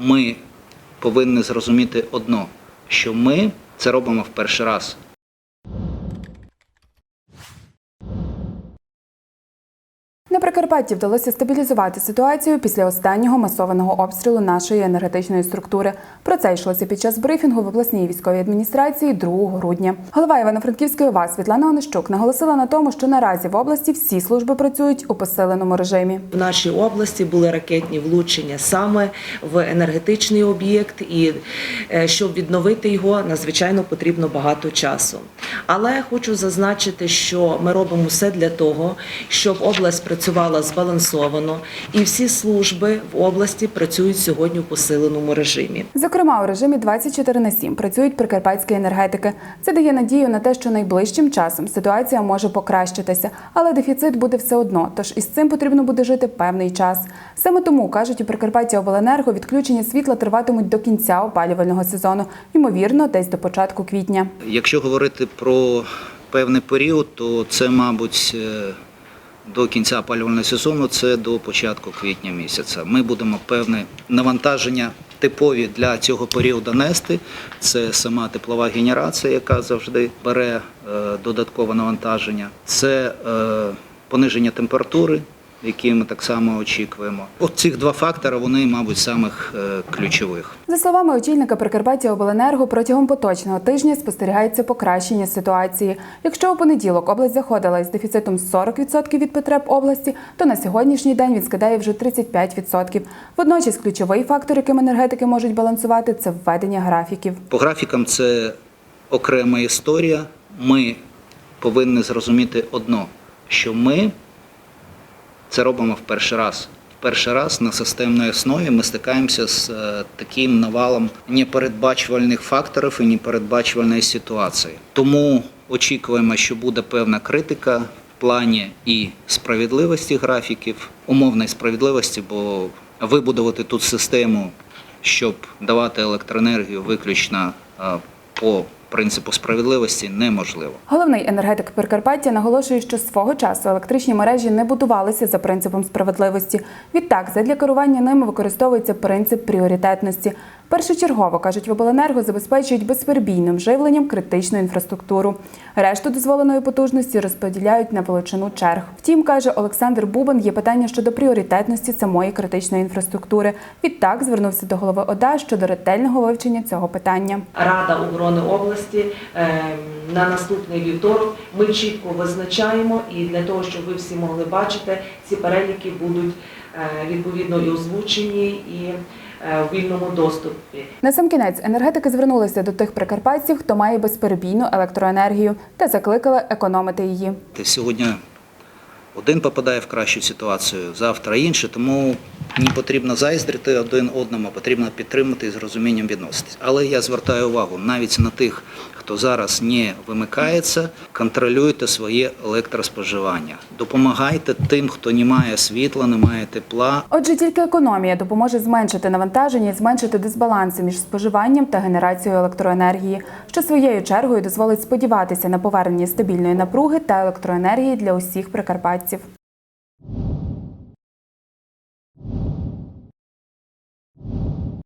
ми повинні зрозуміти одно, що ми це робимо в перший раз. На Прикарпатті вдалося стабілізувати ситуацію після останнього масованого обстрілу нашої енергетичної структури. Про це йшлося під час брифінгу в обласній військовій адміністрації 2 грудня. Голова Івано-Франківської ОВА Світлана Онищук наголосила на тому, що наразі в області всі служби працюють у посиленому режимі. В нашій області були ракетні влучення саме в енергетичний об'єкт, і е, щоб відновити його, надзвичайно потрібно багато часу. Але хочу зазначити, що ми робимо все для того, щоб область працювала збалансовано, і всі служби в області працюють сьогодні у посиленому режимі. Зокрема, у режимі 24 на 7 працюють прикарпатські енергетики. Це дає надію на те, що найближчим часом ситуація може покращитися, але дефіцит буде все одно. Тож із цим потрібно буде жити певний час. Саме тому кажуть у Прикарпатті Обленерго, відключення світла триватимуть до кінця опалювального сезону, ймовірно, десь до початку квітня. Якщо говорити про певний період, то це, мабуть, е, до кінця опалювального сезону, це до початку квітня місяця. Ми будемо певне навантаження типові для цього періоду нести. Це сама теплова генерація, яка завжди бере е, додаткове навантаження. Це е, пониження температури. Які ми так само очікуємо. От цих два фактори, вони, мабуть, самих е, ключових. За словами очільника Прикарпаття Обленерго, протягом поточного тижня спостерігається покращення ситуації. Якщо у понеділок область заходила із дефіцитом 40% від потреб області, то на сьогоднішній день він скидає вже 35%. Водночас ключовий фактор, яким енергетики можуть балансувати, це введення графіків. По графікам це окрема історія. Ми повинні зрозуміти одно, що ми це робимо в перший раз. В перший раз на системній основі ми стикаємося з е, таким навалом непередбачувальних факторів і непередбачувальної ситуації. Тому очікуємо, що буде певна критика в плані і справедливості графіків, умовної справедливості, бо вибудувати тут систему, щоб давати електроенергію виключно е, по принципу справедливості, неможливо. Головний енергетик Прикарпаття наголошує, що свого часу електричні мережі не будувалися за принципом справедливості. Відтак, задля керування ними використовується принцип пріоритетності. Першочергово кажуть, в обленерго забезпечують безперебійним живленням критичну інфраструктуру. Решту дозволеної потужності розподіляють на величину черг. Втім, каже Олександр Бубан, є питання щодо пріоритетності самої критичної інфраструктури. Відтак звернувся до голови ОДА щодо ретельного вивчення цього питання. Рада оборони області е, на наступний вівторок ми чітко визначаємо і для того, щоб ви всі могли бачити, ці переліки будуть е, відповідно і озвучені і в вільному доступі. На сам кінець енергетики звернулися до тих прикарпатців, хто має безперебійну електроенергію, та закликали економити її. Сьогодні один попадає в кращу ситуацію, завтра інший, тому не потрібно зайздрити один одному, а потрібно підтримати і з розумінням відноситись. Але я звертаю увагу навіть на тих, хто зараз не вимикається, контролюйте своє електроспоживання. Допомагайте тим, хто не має світла, не має тепла, Отже, тільки економія допоможе зменшити навантаження і зменшити дисбаланси між споживанням та генерацією електроенергії, що своєю чергою дозволить сподіватися на повернення стабільної напруги та електроенергії для усіх прикарпатців.